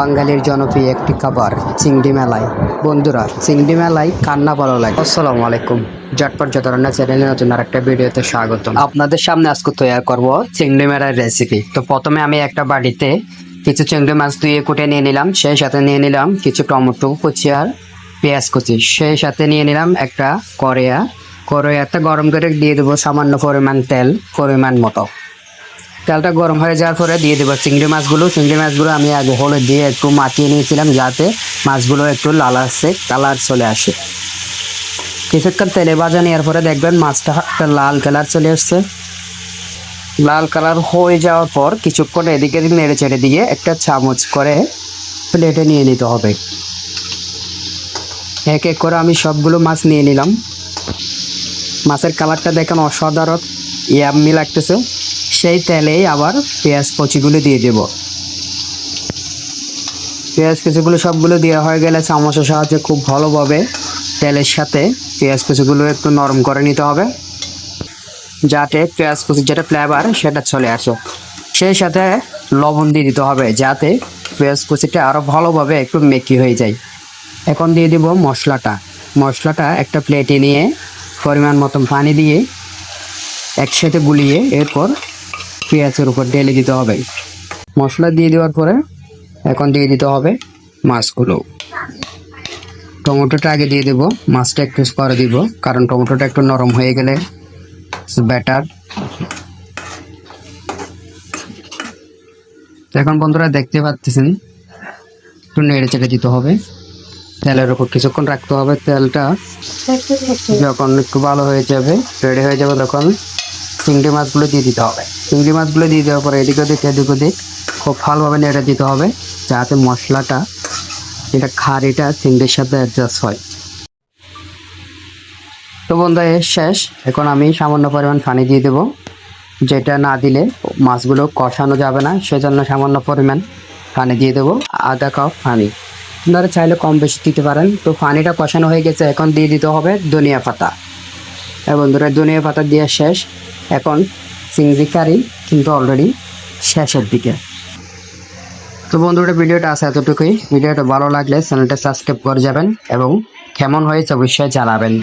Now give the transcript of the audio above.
বাঙালির জনপ্রিয় একটি খাবার চিংড়ি মেলায় বন্ধুরা চিংড়ি মেলায় কান্না ভালো লাগে। আসসালামু আলাইকুম। জটপট যতরণা চ্যানেলে নতুন আর একটা ভিডিওতে স্বাগত আপনাদের সামনে আজকে তৈরি করব চিংড়ি মেলার রেসিপি তো প্রথমে আমি একটা বাড়িতে কিছু চিংড়ি মাছ ধুয়ে কুটে নিয়ে নিলাম সেই সাথে নিয়ে নিলাম কিছু টমেটো কুচি আর পেঁয়াজ কুচি। সেই সাথে নিয়ে নিলাম একটা কড়াইয়া। কড়াইয়াতে গরম করে দিয়ে দেবো সামান্য পরিমাণ তেল পরিমাণ মতো। তেলটা গরম হয়ে যাওয়ার পরে দিয়ে দেবো চিংড়ি মাছগুলো। চিংড়ি মাছগুলো আমি আগে হলুদ দিয়ে একটু মাখিয়ে নিয়েছিলাম যাতে মাছগুলো একটু লাল আসে, কালার চলে আসে। কিছুক্ষণ তেলে ভাজা নেওয়ার পরে দেখবেন মাছটা একটা লাল কালার চলে আসছে। লাল কালার হয়ে যাওয়ার পর কিছুক্ষণ এদিকে এদিক নেড়ে চেড়ে দিয়ে একটা চামচ করে প্লেটে নিয়ে নিতে হবে। এক এক করে আমি সবগুলো মাছ নিয়ে নিলাম। মাছের কালারটা দেখেন অসাধারণ, ইয়াম্মি লাগতেছে। সেই তেলেই আবার পেঁয়াজ কচিগুলো দিয়ে দেব। পেঁয়াজ কুচিগুলো সবগুলো দেওয়া হয়ে গেলে চামচের সাহায্যে খুব ভালোভাবে তেলের সাথে পেঁয়াজ কুচিগুলো একটু নরম করে নিতে হবে, যাতে পেঁয়াজ কুচির যেটা ফ্লেভার সেটা চলে আসে। সেই সাথে লবণ দিয়ে দিতে হবে, যাতে পেঁয়াজ কুচিটা আরও ভালোভাবে একটু মেকি হয়ে যায়। এখন দিয়ে দিব মশলাটা। মশলাটা একটা প্লেটে নিয়ে পরিমাণ মতন পানি দিয়ে একসাথে গুলিয়ে এরপর পেঁয়াজের উপর ঢেলে দিতে হবে। মশলা দিয়ে দেওয়ার পরে এখন দিয়ে দিতে হবে মাছগুলো। টমেটোটা আগে দিয়ে দেব মাছটা একটু পরে দিব কারণ টমেটোটা একটু নরম হয়ে গেলে ব্যাটার এখন বন্ধুরা দেখতে পাচ্ছেন একটু নেড়ে চেড়ে দিতে হবে। তেলের উপর কিছুক্ষণ রাখতে হবে তেলটা যখন একটু ভালো হয়ে যাবে রেডি হয়ে যাবে তখন চিংড়ি মাছগুলো দিয়ে দিতে হবে। চিংড়ি মাছগুলো দিয়ে দেওয়ার পরে এদিক ওদিক এদিক ওদিক খুব ভালোভাবে নেড়ে দিতে হবে যাতে মশলাটা, যেটা খাড়িটা চিংড়ির সাথে অ্যাডজাস্ট হয়। তো বন্ধু এর শেষ। এখন আমি সামান্য পরিমাণ পানি দিয়ে দেবো। যেটা না দিলে মাছগুলো কষানো যাবে না, সেজন্য সামান্য পরিমাণ পানি দিয়ে দেবো, আধা কাপ পানি। আপনারা চাইলে কম বেশি দিতে পারেন। তো পানিটা কষানো হয়ে গেছে, এখন দিয়ে দিতে হবে ধনিয়া পাতা। হ্যাঁ বন্ধুরা, ধনিয়া পাতা দেওয়া শেষ। এখন চিংড়ি কারি কিন্তু অলরেডি শেষের দিকে। তো বন্ধুরা ভিডিওটা আছে এতটুকুই। ভিডিওটা ভালো লাগলে চ্যানেলটা সাবস্ক্রাইব করে যাবেন এবং কেমন হয়েছে অবশ্যই জানাবেন।